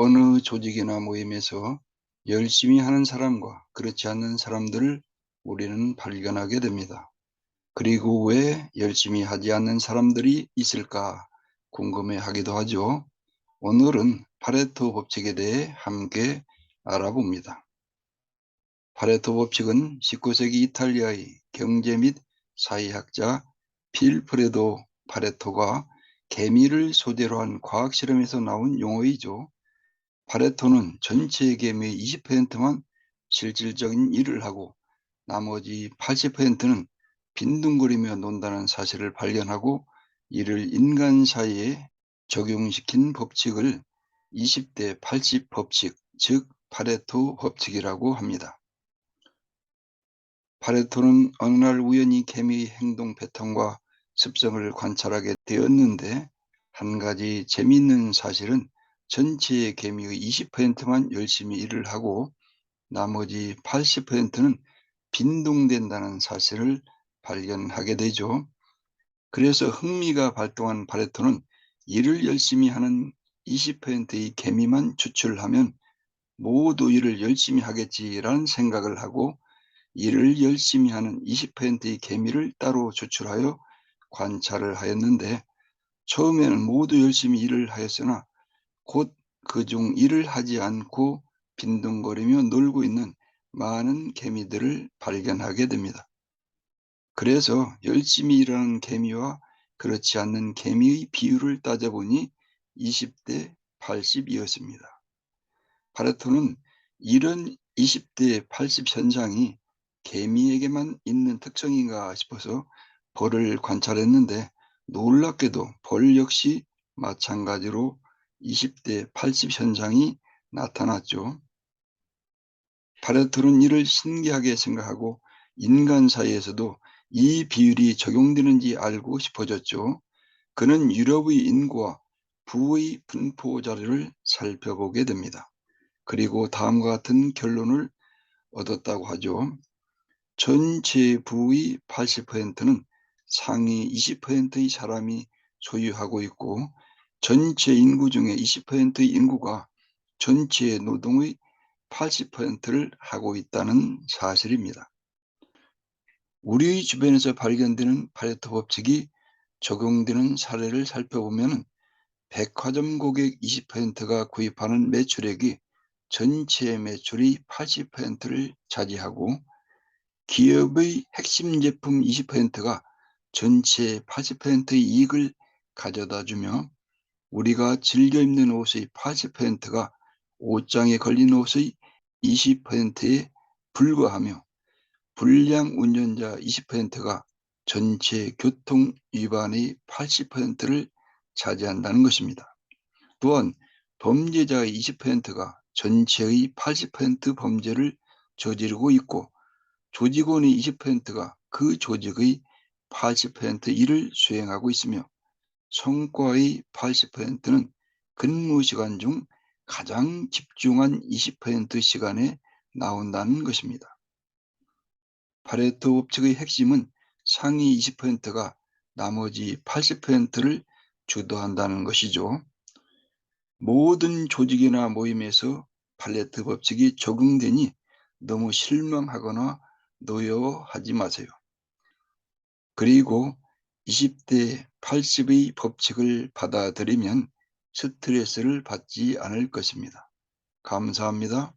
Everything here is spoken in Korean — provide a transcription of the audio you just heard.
어느 조직이나 모임에서 열심히 하는 사람과 그렇지 않는 사람들을 우리는 발견하게 됩니다. 그리고 왜 열심히 하지 않는 사람들이 있을까 궁금해 하기도 하죠. 오늘은 파레토 법칙에 대해 함께 알아봅니다. 파레토 법칙은 19세기 이탈리아의 경제 및 사회학자 필프레도 파레토가 개미를 소재로 한 과학 실험에서 나온 용어이죠. 파레토는 전체 개미의 20%만 실질적인 일을 하고 나머지 80%는 빈둥거리며 논다는 사실을 발견하고 이를 인간 사이에 적용시킨 법칙을 20대 80 법칙, 즉 파레토 법칙이라고 합니다. 파레토는 어느 날 우연히 개미의 행동 패턴과 습성을 관찰하게 되었는데 한 가지 재미있는 사실은 전체의 개미의 20%만 열심히 일을 하고 나머지 80%는 빈둥댄다는 사실을 발견하게 되죠. 그래서 흥미가 발동한 파레토는 일을 열심히 하는 20%의 개미만 추출하면 모두 일을 열심히 하겠지라는 생각을 하고 일을 열심히 하는 20%의 개미를 따로 추출하여 관찰을 하였는데 처음에는 모두 열심히 일을 하였으나 곧 그 중 일을 하지 않고 빈둥거리며 놀고 있는 많은 개미들을 발견하게 됩니다. 그래서 열심히 일하는 개미와 그렇지 않는 개미의 비율을 따져보니 20대 80이었습니다. 파레토는 이런 20대 80 현상이 개미에게만 있는 특성인가 싶어서 벌을 관찰했는데 놀랍게도 벌 역시 마찬가지로 20대 80 현상이 나타났죠. 파레토는 이를 신기하게 생각하고 인간 사이에서도 이 비율이 적용되는지 알고 싶어졌죠. 그는 유럽의 인구와 부의 분포 자료를 살펴보게 됩니다. 그리고 다음과 같은 결론을 얻었다고 하죠. 전체 부의 80%는 상위 20%의 사람이 소유하고 있고 전체 인구 중에 20%의 인구가 전체 노동의 80%를 하고 있다는 사실입니다. 우리 주변에서 발견되는 파레토 법칙이 적용되는 사례를 살펴보면 백화점 고객 20%가 구입하는 매출액이 전체 매출의 80%를 차지하고 기업의 핵심 제품 20%가 전체 80%의 이익을 가져다 주며 우리가 즐겨 입는 옷의 80%가 옷장에 걸린 옷의 20%에 불과하며 불량 운전자 20%가 전체 교통 위반의 80%를 차지한다는 것입니다. 또한 범죄자의 20%가 전체의 80% 범죄를 저지르고 있고 조직원의 20%가 그 조직의 80% 일을 수행하고 있으며 성과의 80%는 근무 시간 중 가장 집중한 20% 시간에 나온다는 것입니다. 파레토 법칙의 핵심은 상위 20%가 나머지 80%를 주도한다는 것이죠. 모든 조직이나 모임에서 팔레트 법칙이 적용되니 너무 실망하거나 노여워하지 마세요. 그리고 20대 80의 법칙을 받아들이면 스트레스를 받지 않을 것입니다. 감사합니다.